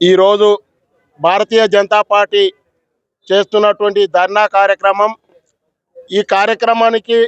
ఈరోజు భారతీయ జనతా పార్టీ చేస్తున్నటువంటి ధర్నా కార్యక్రమం ఈ కార్యక్రమానికి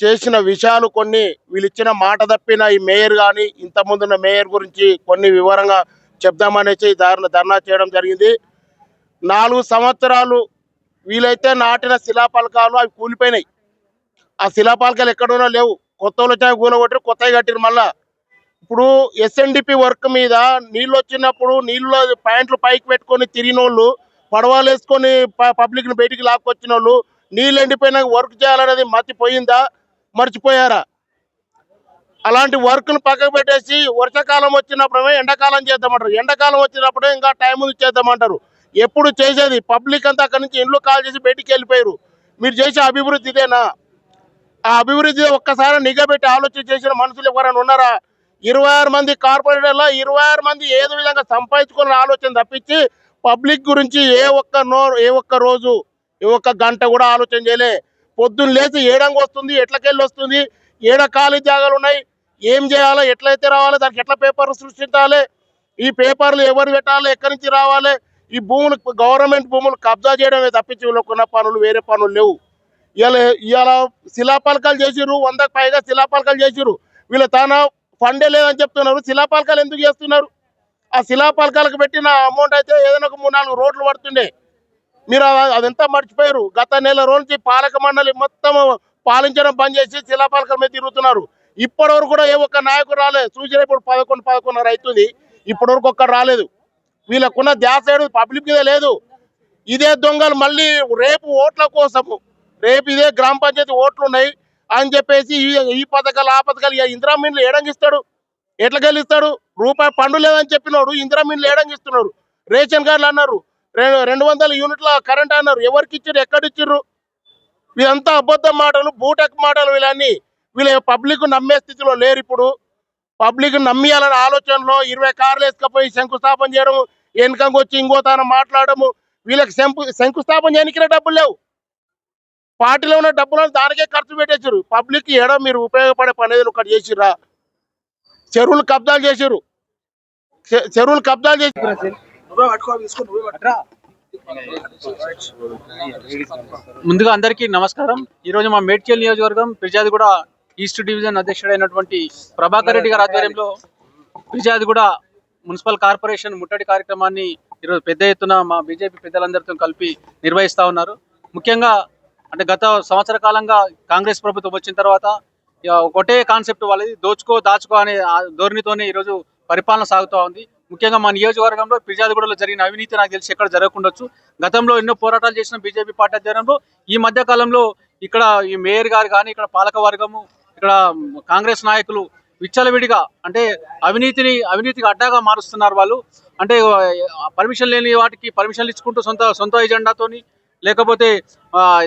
చేసిన విషయాలు కొన్ని వీళ్ళు ఇచ్చిన మాట తప్పిన ఈ మేయర్ కానీ ఇంతకుముందున్న మేయర్ గురించి కొన్ని వివరంగా చెప్దామనేసి ఈ ధర్నా ధర్నా చేయడం జరిగింది. నాలుగు సంవత్సరాలు వీలైతే నాటిన శిలాపలకాలు అవి కూలిపోయినాయి. ఆ శిలాపలకాలు ఎక్కడున్నా లేవు. కొత్త వాళ్ళు వచ్చాక కూలగొట్టి కొత్తవి కట్టిన మళ్ళా. ఇప్పుడు ఎస్ఎన్డిపి వర్క్ మీద నీళ్ళు వచ్చినప్పుడు నీళ్ళు ప్యాంట్లు పైకి పెట్టుకొని తిరిగిన వాళ్ళు పడవలు వేసుకొని పబ్లిక్ని బయటికి లాక్కొచ్చిన వాళ్ళు నీళ్ళు ఎండిపోయినాక వర్క్ చేయాలనేది మర్చిపోయిందా? మర్చిపోయారా? అలాంటి వర్క్ను పక్కకు పెట్టేసి వర్షాకాలం వచ్చినప్పుడే ఎండాకాలం చేద్దామంటారు. ఎండాకాలం వచ్చినప్పుడే ఇంకా టైం చేద్దామంటారు. ఎప్పుడు చేసేది? పబ్లిక్ అంతా అక్కడి నుంచి ఇండ్లు కాల్ చేసి బయటికి వెళ్ళిపోయారు. మీరు చేసే అభివృద్ధి ఇదేనా? ఆ అభివృద్ధి ఒక్కసారి నిఘా పెట్టి ఆలోచన చేసిన మనుషులు ఎవరైనా ఉన్నారా? ఇరవై ఆరు మంది కార్పొరేటర్లో ఇరవై ఆరు మంది ఏదో విధంగా సంపాదించుకునే ఆలోచన తప్పించి పబ్లిక్ గురించి ఏ ఒక్క నో ఏ ఒక్క రోజు ఏ ఒక్క గంట కూడా ఆలోచన చేయలే. పొద్దున్న లేచి ఏడంగా వస్తుంది ఎట్లకెళ్ళి వస్తుంది ఏడ ఖాళీ జాగాలు ఉన్నాయి ఏం చేయాలో ఎట్లయితే రావాలి దానికి ఎట్లా పేపర్లు సృష్టించాలి ఈ పేపర్లు ఎవరు పెట్టాలి ఎక్కడి నుంచి రావాలి ఈ భూములు గవర్నమెంట్ భూములు కబ్జా చేయడమే తప్పించి వీళ్ళకున్న పనులు వేరే పనులు లేవు. ఇలా ఇలా శిలాపలకాలు చేసిరు వందకు పైగా శిలాపలకాలు చేసిరు వీళ్ళ తన ఫండే లేదని చెప్తున్నారు. శిలాపలకాలు ఎందుకు చేస్తున్నారు? ఆ శిలాపలకాలకు పెట్టిన అమౌంట్ అయితే ఏదైనా ఒక మూడు నాలుగు రోడ్లు పడుతుండే. మీరు అదంతా మర్చిపోయారు. గత నెల రోజు నుంచి పాలక మండలి మొత్తం పాలించడం బంద్ చేసి శిలాపలకల మీద తిరుగుతున్నారు. ఇప్పటి వరకు కూడా ఏ ఒక్క నాయకుడు రాలేదు సూచన ఇప్పుడు పదకొండు పదకొండున్నర అవుతుంది. ఇప్పటి వరకు ఒక్కరు రాలేదు. వీళ్ళకున్న ధ్యాస ఏడు పబ్లిక్ మీద లేదు. ఇదే దొంగలు మళ్ళీ రేపు ఓట్ల కోసము రేపు ఇదే గ్రామ పంచాయతీ ఓట్లు ఉన్నాయి అని చెప్పేసి ఈ- పథకాలు ఆ పథకాలు ఇందిరా మీన్లు ఏడంగిస్తాడు? ఎట్లా గెలుస్తాడు? రూపాయి పండు లేదని చెప్పినోడు ఇందిరా మీన్లు ఏడంగిస్తున్నాడు. రేషన్ కార్డులు అన్నారు. రెండు వందల యూనిట్ల కరెంట్ అన్నారు. ఎవరికి ఇచ్చారు ఎక్కడ ఇదంతా అబద్ధం మాటలు బూటక్ మాటలు వీళ్ళని వీళ్ళ పబ్లిక్ నమ్మే స్థితిలో లేరు ఇప్పుడు. పబ్లిక్ నమ్మియాలనే ఆలోచనలో ఇరవై కార్లు వేసుకపోయి శంకుస్థాపన చేయడం వెనకంగా వచ్చి ఇంకో తాను మాట్లాడము. వీళ్ళకి శంకు శంకుస్థాపన చేయడానికి డబ్బులు లేవు. పార్టీలో ఉన్న డబ్బులను దానికే ఖర్చు పెట్టేసారు పబ్లిక్ ఏడో మీరు ఉపయోగపడే పని ఏదైనా ఒకటి చేసిర్రా. చెరువులు కబ్జాలు చేసారు చెరువులు కబ్జాలు చేసి ముందుగా అందరికీ నమస్కారం. ఈరోజు మా మేడ్చల్ నియోజకవర్గం ఫిర్జాదిగూడ ఈస్ట్ డివిజన్ అధ్యక్షుడైనటువంటి ప్రభాకర్ రెడ్డి గారి ఆధ్వర్యంలో ఫిర్జాదిగూడ మున్సిపల్ కార్పొరేషన్ ముట్టడి కార్యక్రమాన్ని ఈరోజు పెద్ద ఎత్తున మా బీజేపీ పెద్దలందరితో కలిపి నిర్వహిస్తా ఉన్నారు. ముఖ్యంగా అంటే గత సంవత్సర కాలంగా కాంగ్రెస్ ప్రభుత్వం వచ్చిన తర్వాత ఒకటే కాన్సెప్ట్ వాళ్ళది దోచుకో దాచుకో అనే ధోరణితోనే ఈరోజు పరిపాలన సాగుతూ ఉంది. ముఖ్యంగా మా నియోజకవర్గంలో ఫిర్జాదిగూడలో జరిగిన అవినీతి నాకు తెలిసి ఎక్కడ జరగకుండొచ్చు. గతంలో ఎన్నో పోరాటాలు చేసిన బీజేపీ పార్టీ అధ్యయనంలో ఈ మధ్య కాలంలో ఇక్కడ ఈ మేయర్ గారు కానీ ఇక్కడ పాలక వర్గము ఇక్కడ కాంగ్రెస్ నాయకులు విచ్చలవిడిగా అంటే అవినీతిని అవినీతికి అడ్డాగా మారుస్తున్నారు వాళ్ళు. అంటే పర్మిషన్ లేని వాటికి పర్మిషన్లు ఇచ్చుకుంటూ సొంత సొంత ఎజెండాతోని లేకపోతే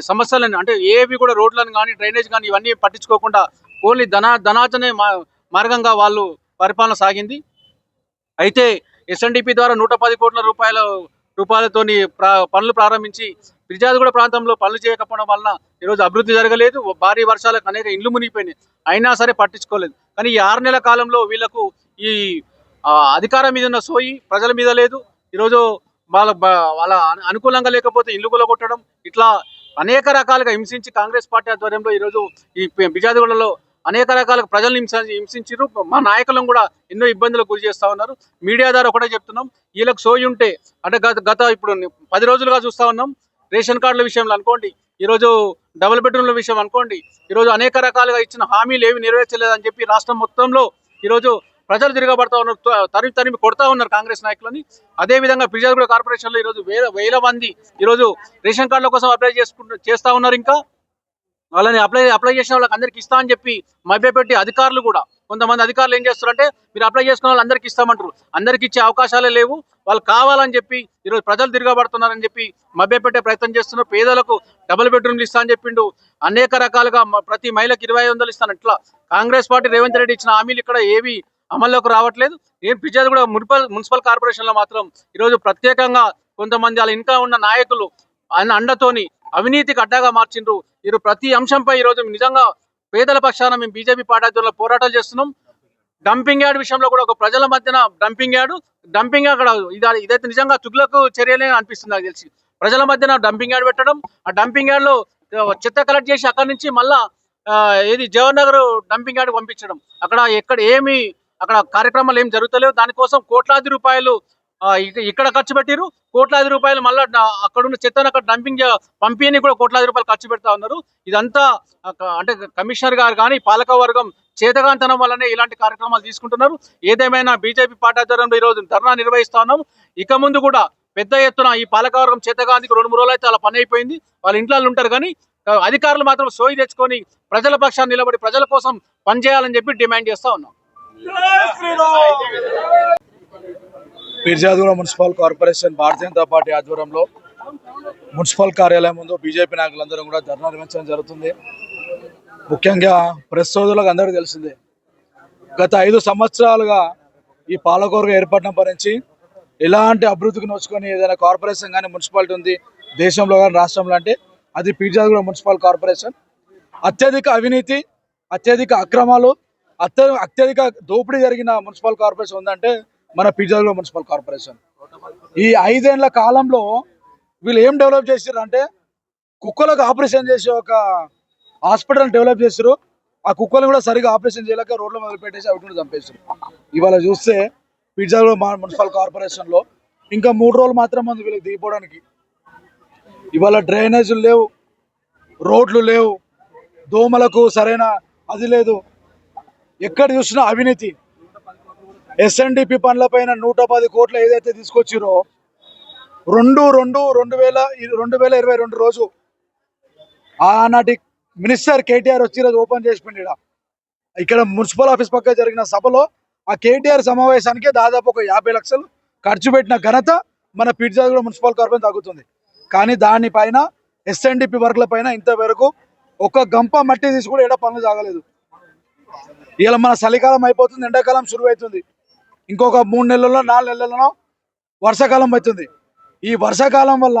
సమస్యలను అంటే ఏవి కూడా రోడ్లను కానీ డ్రైనేజ్ కానీ ఇవన్నీ పట్టించుకోకుండా ఓన్లీ ధనా ధనార్జనే మా- మార్గంగా వాళ్ళు పరిపాలన సాగింది. అయితే ఎస్ఎన్డిపి ద్వారా నూట పది కోట్ల రూపాయల రూపాయలతోని ప్రా పనులు ప్రారంభించి ఫిర్జాదిగూడ ప్రాంతంలో పనులు చేయకపోవడం వలన ఈరోజు అభివృద్ధి జరగలేదు. భారీ వర్షాలకు అనేక ఇండ్లు మునిగిపోయినాయి. అయినా సరే పట్టించుకోలేదు. కానీ ఈ ఆరు నెలల కాలంలో వీళ్ళకు ఈ అధికారం మీద ఉన్న సోయి ప్రజల మీద లేదు. ఈరోజు వాళ్ళ వాళ్ళ అనుకూలంగా లేకపోతే ఇల్లు కొట్టడం ఇట్లా అనేక రకాలుగా హింసించి కాంగ్రెస్ పార్టీ ఆధ్వర్యంలో ఈరోజు ఈ బిజాదిగూడలో అనేక రకాలుగా ప్రజలను హింస హింసించారు మా నాయకులను కూడా ఎన్నో ఇబ్బందులకు గురి చేస్తూ ఉన్నారు. మీడియా ద్వారా ఒకటే చెప్తున్నాం. వీళ్ళకి సోయి ఉంటే అంటే గత గత ఇప్పుడు పది రోజులుగా చూస్తూ ఉన్నాం. రేషన్ కార్డుల విషయంలో అనుకోండి ఈరోజు డబుల్ బెడ్రూమ్ల విషయం అనుకోండి ఈరోజు అనేక రకాలుగా ఇచ్చిన హామీలు ఏవి నెరవేర్చలేదని చెప్పి రాష్ట్రం మొత్తంలో ఈరోజు ప్రజలు తిరగబడతా ఉన్నారు తరిమి తరిమి కొడతా ఉన్నారు కాంగ్రెస్ నాయకులని. అదే విధంగా కార్పొరేషన్లో ఈరోజు వేల వేల మంది ఈరోజు రేషన్ కార్డుల కోసం అప్లై చేసుకుంటూ చేస్తా ఉన్నారు ఇంకా. వాళ్ళని అప్లై అప్లై చేసిన వాళ్ళకి అందరికి ఇస్తా అని చెప్పి మభ్యపెట్టి అధికారులు కూడా కొంతమంది అధికారులు ఏం చేస్తారంటే మీరు అప్లై చేసుకున్న వాళ్ళు అందరికి ఇస్తామంటారు. అందరికి ఇచ్చే అవకాశాలే లేవు. వాళ్ళు కావాలని చెప్పి ఈరోజు ప్రజలు తిరగబడుతున్నారని చెప్పి మభ్యపెట్టే ప్రయత్నం చేస్తున్నారు. పేదలకు డబుల్ బెడ్రూమ్లు ఇస్తా అని చెప్పిండు. అనేక రకాలుగా ప్రతి మహిళకు ఇరవై ఐదు వందలు ఇస్తాను. ఇట్లా కాంగ్రెస్ పార్టీ రేవంత్ రెడ్డి ఇచ్చిన హామీలు ఇక్కడ ఏవి అమల్లోకి రావట్లేదు. ఏం పిజ్జాది కూడా మున్సిపల్ మున్సిపల్ కార్పొరేషన్లో మాత్రం ఈరోజు ప్రత్యేకంగా కొంతమంది వాళ్ళ ఇంకా ఉన్న నాయకులు ఆయన అండతోని అవినీతికి అడ్డాగా మార్చిండ్రు. ఈరోజు ప్రతి అంశంపై ఈరోజు నిజంగా పేదల పక్షాన మేము బీజేపీ పార్టీ పోరాటాలు చేస్తున్నాం. డంపింగ్ యార్డ్ విషయంలో కూడా ఒక ప్రజల మధ్యన డంపింగ్ యార్డ్. డంపింగ్ అక్కడ ఇది ఇదైతే నిజంగా తుగ్లకు చర్యలే అనిపిస్తుంది నాకు తెలిసి. ప్రజల మధ్యన డంపింగ్ యార్డ్ పెట్టడం ఆ డంపింగ్ యార్డ్లో చెత్త కలెక్ట్ చేసి అక్కడి నుంచి మళ్ళా ఏది జవహర్ నగర్ డంపింగ్ యార్డ్ పంపించడం. అక్కడ ఎక్కడ ఏమి అక్కడ కార్యక్రమాలు ఏం జరుగుతలేవు. దానికోసం కోట్లాది రూపాయలు ఇక్కడ ఖర్చు పెట్టారు కోట్లాది రూపాయలు మళ్ళీ అక్కడ ఉన్న చెత్తను అక్కడ డంపింగ్ పంపిణీ కూడా కోట్లాది రూపాయలు ఖర్చు పెడతా ఉన్నారు. ఇదంతా అంటే కమిషనర్ గారు కానీ పాలక వర్గం చేతగాంతనం వల్లనే ఇలాంటి కార్యక్రమాలు తీసుకుంటున్నారు. ఏదేమైనా బీజేపీ పాఠాధ్వర్యంలో ఈరోజు ఈ రోజు ధర్నా నిర్వహిస్తా ఉన్నాం ఇక ముందు కూడా పెద్ద ఎత్తున ఈ పాలకవర్గం చేతగాంతికి రెండు మూడు రోజులు అయితే అలా పని అయిపోయింది. వాళ్ళ ఇంట్లో ఉంటారు కానీ అధికారులు మాత్రం సోయి తెచ్చుకొని ప్రజల పక్షాన్ని నిలబడి ప్రజల కోసం పనిచేయాలని చెప్పి డిమాండ్ చేస్తా ఉన్నాం. Peerzadiguda municipal corporation Bharatiya Janata party ఆధ్వర్యంలో మున్సిపల్ కార్యాలయం ముందు బీజేపీ నాయకులందరూ కూడా ధర్నా నిర్వహించడం జరుగుతుంది. ముఖ్యంగా ప్రెస్ సోదరులకు అందరికీ తెలిసిందే గత ఐదు సంవత్సరాలుగా ఈ పాలకవర్గం ఏర్పడినప్పటి నుంచి ఎలాంటి అభివృద్ధికి నోచుకొని ఏదైనా కార్పొరేషన్ కానీ మున్సిపాలిటీ ఉంది దేశంలో కానీ రాష్ట్రంలో అంటే అది పీర్జాదగూడ మున్సిపల్ కార్పొరేషన్. అత్యధిక అవినీతి అత్యధిక అక్రమాలు అత్య అత్యధిక దోపిడీ జరిగిన మున్సిపల్ కార్పొరేషన్ ఉందంటే మన పిజ్జాలో మున్సిపల్ కార్పొరేషన్. ఈ ఐదేళ్ళ కాలంలో వీళ్ళు ఏం డెవలప్ చేసారు అంటే కుక్కలకు ఆపరేషన్ చేసి ఒక హాస్పిటల్ డెవలప్ చేసారు ఆ కుక్కలు కూడా సరిగా ఆపరేషన్ చేయలేక రోడ్లు మొదలుపెట్టేసి అవి కూడా చంపేసారు ఇవాళ చూస్తే పిజ్జాలో మా మున్సిపల్ కార్పొరేషన్లో ఇంకా మూడు రోజులు మాత్రం ఉంది వీళ్ళకి దిగిపోవడానికి. ఇవాళ డ్రైనేజీలు లేవు రోడ్లు లేవు దోమలకు సరైన అది లేదు. ఎక్కడ చూసినా అవినీతి. ఎస్ఎన్డిపి పనులపైన నూట పది కోట్లు ఏదైతే తీసుకొచ్చిరో రెండు రెండు రెండు వేల రెండు వేల ఇరవై రెండు రోజు ఆనాటి మినిస్టర్ కేటీఆర్ వచ్చి ఈరోజు ఓపెన్ చేసిపోయింది ఈడ. ఇక్కడ మున్సిపల్ ఆఫీస్ పక్క జరిగిన సభలో ఆ కేటీఆర్ సమావేశానికి దాదాపు ఒక యాభై లక్షలు ఖర్చు పెట్టిన ఘనత మన పిర్జాగూడ మున్సిపల్ కార్పొరేషన్ తగ్గుతుంది కానీ దానిపైన ఎస్ఎన్డిపి వర్క్ల పైన ఇంతవరకు ఒక గంప మట్టి తీసుకుని ఏడా పనులు సాగలేదు ఇలా మన చలికాలం అయిపోతుంది ఎండాకాలం శురు అవుతుంది ఇంకొక మూడు నెలల్లో నాలుగు నెలల్లోనో వర్షాకాలం అవుతుంది ఈ వర్షాకాలం వల్ల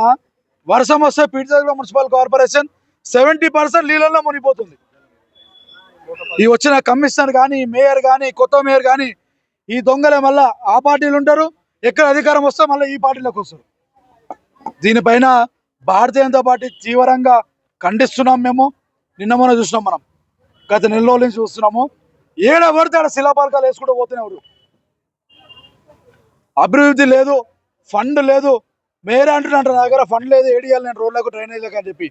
వర్షం వస్తే Peethaguda municipal corporation seventy percent నీళ్ళల్లో మునిగిపోతుంది. ఈ వచ్చిన కమిషనర్ కానీ మేయర్ కానీ కొత్త మేయర్ కానీ ఈ దొంగలే మళ్ళా ఆ పార్టీలు ఉంటారు. ఎక్కడ అధికారం వస్తే మళ్ళీ ఈ పార్టీలోకి వస్తారు. దీనిపైన భారతీయ జనతా పార్టీ తీవ్రంగా ఖండిస్తున్నాం మేము. నిన్న మొన్న చూసినాం మనం. గత నెల రోజుల నుంచి చూస్తున్నాము. ఏడ పడితే ఆడ శిలాపాలకాలు వేసుకుంటూ పోతున్నారు అభివృద్ధి లేదు ఫండ్ లేదు. మేరే అంటున్నాడు నా దగ్గర ఫండ్ లేదు ఏడియాలి నేను రోడ్లకు డ్రైనేజ్లకు అని చెప్పి.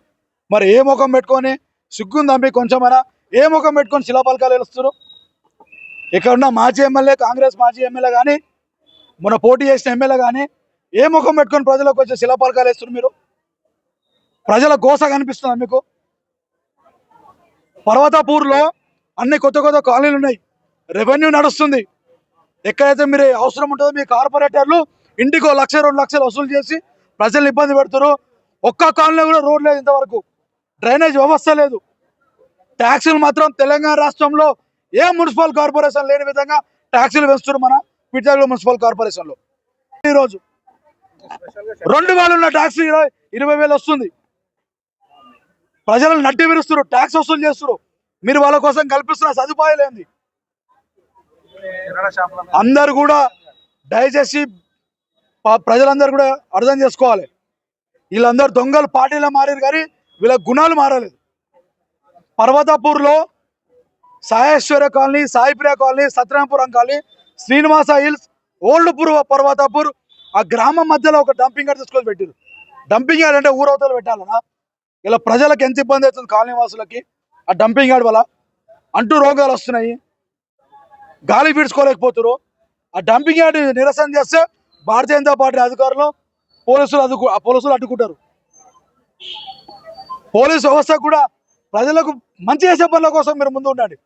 మరి ఏ ముఖం పెట్టుకొని సిగ్గుని తంపి కొంచెమైనా? ఏ ముఖం పెట్టుకొని శిలాపాలకాలు వేస్తారు ఇక్కడ ఉన్న మాజీ ఎమ్మెల్యే కాంగ్రెస్ మాజీ ఎమ్మెల్యే కానీ మన పోటీ చేసిన ఎమ్మెల్యే కానీ ఏ ముఖం పెట్టుకొని ప్రజలకు వచ్చే శిలాపాలకాలు వేస్తారు మీరు? ప్రజల గోస కనిపిస్తుందా మీకు? పర్వతాపూర్లో అన్ని కొత్త కొత్త కాలనీలు ఉన్నాయి. రెవెన్యూ నడుస్తుంది. ఎక్కడైతే మీరు అవసరం ఉంటుందో మీ కార్పొరేటర్లు ఇంటికో లక్ష రెండు లక్షలు వసూలు చేసి ప్రజలు ఇబ్బంది పెడుతారు. ఒక్క కాలనీ కూడా రోడ్ లేదు ఇంతవరకు. డ్రైనేజ్ వ్యవస్థ లేదు. ట్యాక్సులు మాత్రం తెలంగాణ రాష్ట్రంలో ఏ మున్సిపల్ కార్పొరేషన్ లేని విధంగా ట్యాక్సులు పెంచుతున్నారు మన పిఠాగూడ మున్సిపల్ కార్పొరేషన్లో. ఈరోజు రెండు వేలు ఉన్న ట్యాక్స్ ఇరవై ఇరవై వేలు వస్తుంది. ప్రజలను నట్టి విరుస్తున్నారు. ట్యాక్స్ వసూలు చేస్తున్నారు. మీరు వాళ్ళ కోసం కల్పిస్తున్న సదుపాయాలు ఏంది? అందరు కూడా దయచేసి ప్రజలందరూ కూడా అర్థం చేసుకోవాలి. వీళ్ళందరూ దొంగలు పార్టీలో మారారు కానీ వీళ్ళ గుణాలు మారలేదు. పర్వతాపూర్లో Saieshwara colony Saipriya colony Satyanapuram colony Srinivasa hills old పూర్వ పర్వతాపూర్ ఆ గ్రామం మధ్యలో ఒక డంపింగ్ యార్డ్ తీసుకొని పెట్టారు. డంపింగ్ యార్డ్ అంటే ఊరవతలు పెట్టాలన్నా ఇలా ప్రజలకు ఎంత ఇబ్బంది అవుతుంది కాలనీ వాసులకి ఆ డంపింగ్ యార్డ్ వల్ల అంటూ రోగాలు వస్తున్నాయి. గాలి పీడ్చుకోలేకపోతున్నారు ఆ డంపింగ్ యార్డ్ నిరసన చేస్తే భారతీయ జనతా పార్టీ అధికారులు పోలీసులు అడ్డుకు ఆ పోలీసులు అడ్డుకుంటారు. పోలీసు వ్యవస్థ కూడా ప్రజలకు మంచి చేసే పనుల కోసం మీరు ముందు ఉండండి.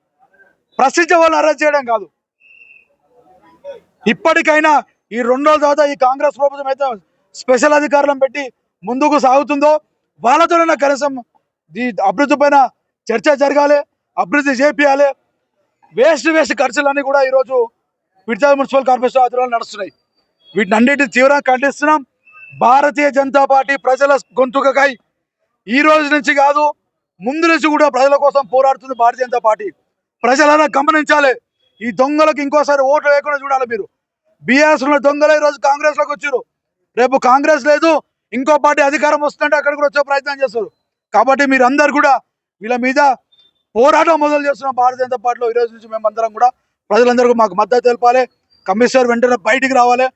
ప్రశ్నించే వాళ్ళని అరెస్ట్ చేయడం కాదు. ఇప్పటికైనా ఈ రెండు రోజుల తర్వాత ఈ కాంగ్రెస్ ప్రభుత్వం అయితే స్పెషల్ అధికారులను పెట్టి ముందుకు సాగుతుందో వాళ్ళతోనైనా కనీసం ఈ అభివృద్ధి పైన చర్చ జరగాలి అభివృద్ధి చేపియాలి. వేస్ట్ వేస్ట్ ఖర్చులన్నీ కూడా ఈరోజు విడిచాల మున్సిపల్ కార్పొరేషన్ ఆధ్వర్యంలో నడుస్తున్నాయి. వీటిని అన్నిటిని తీవ్రంగా ఖండిస్తున్నాం. భారతీయ జనతా పార్టీ ప్రజల గొంతుకకై ఈ రోజు నుంచి కాదు ముందు నుంచి కూడా ప్రజల కోసం పోరాడుతుంది భారతీయ జనతా పార్టీ. ప్రజలన్నా గమనించాలి. ఈ దొంగలకు ఇంకోసారి ఓట్లు వేయకుండా చూడాలి మీరు. బీఆర్ఎస్ ఉన్న దొంగలు ఈరోజు కాంగ్రెస్లోకి వచ్చారు. రేపు కాంగ్రెస్ లేదు ఇంకో పార్టీ అధికారం వస్తుంటే అక్కడ కూడా వచ్చే ప్రయత్నం చేస్తారు. కాబట్టి మీరు అందరు కూడా వీళ్ళ మీద పోరాటం మొదలు చేస్తున్న భారతీయ జనతా పార్టీలో ఈ రోజు నుంచి మేమందరం కూడా ప్రజలందరికీ మాకు మద్దతు తెలపాలి. కమిషనర్ వెంటనే బయటికి రావాలి.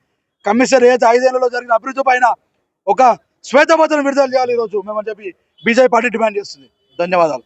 కమిషనర్ ఏదైతే ఐదేళ్ళలో జరిగిన అభివృద్ధి పైన ఒక శ్వేతపత్రం విడుదల చేయాలి ఈరోజు మేమని చెప్పి బీజేపీ పార్టీ డిమాండ్ చేస్తుంది. ధన్యవాదాలు.